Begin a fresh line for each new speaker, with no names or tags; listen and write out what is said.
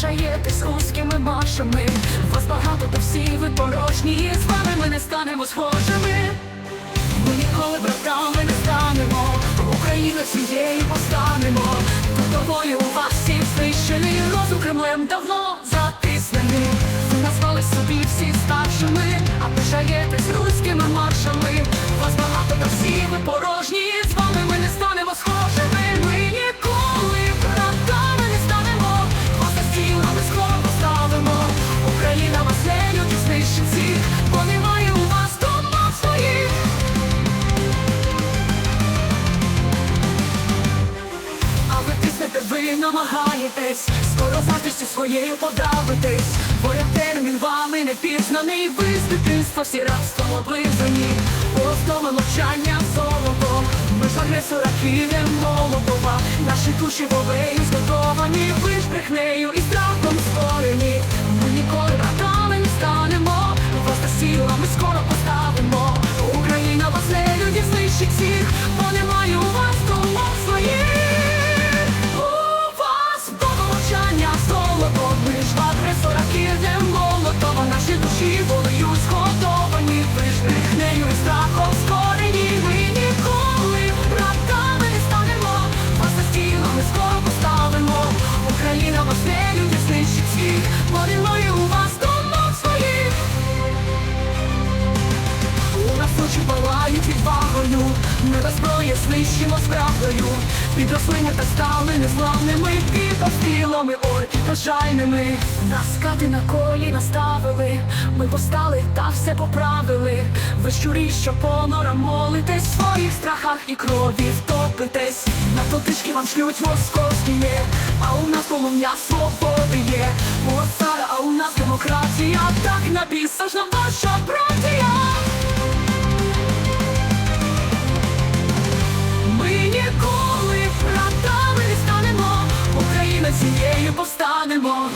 пишаєтесь руськими маршами. Вас багато, та всі ви порожні, і з вами ми не станемо схожими. Ми ніколи братами не станемо, Україна цією постанемо. Тобою у вас всіх знищений, розум Кремлем давно затиснений. Ви назвали собі всі старшими, а пишаєтесь руськими маршами. Вас багато, та всі ви порожні, намагаєтесь. Скоро захистю своєю подавитесь Воля термін вами не пізнаний. Ви з дитинства всі рабством облизані. Основа мовчання золото. Ми ж агресора кинем молотова Наші душі волею зготовані Ви ж брехнею і страхом створені. Ми ніколи братами не станемо. Вас сіла ми скоро поставимо Ми ніколи. Братами не станемо Вас ми скоро поставимо Україна вас не знищить всіх Бо у вас домов своїх. У нас очі палають відвагою, ми без зброї знищимо з правдою. Підрослиня та стали незламними, обстрілами орки бажальними. Нас кати на колі наставили, ми постали та все поправили. Ви щурі, що по норам молитесь, в своїх страхах і крові втопитесь. На тотишки вам шлють московські є, а у нас полум'я свободи є. У а у нас демократія, так на біса ж нам ваша братія. цією повстанемо.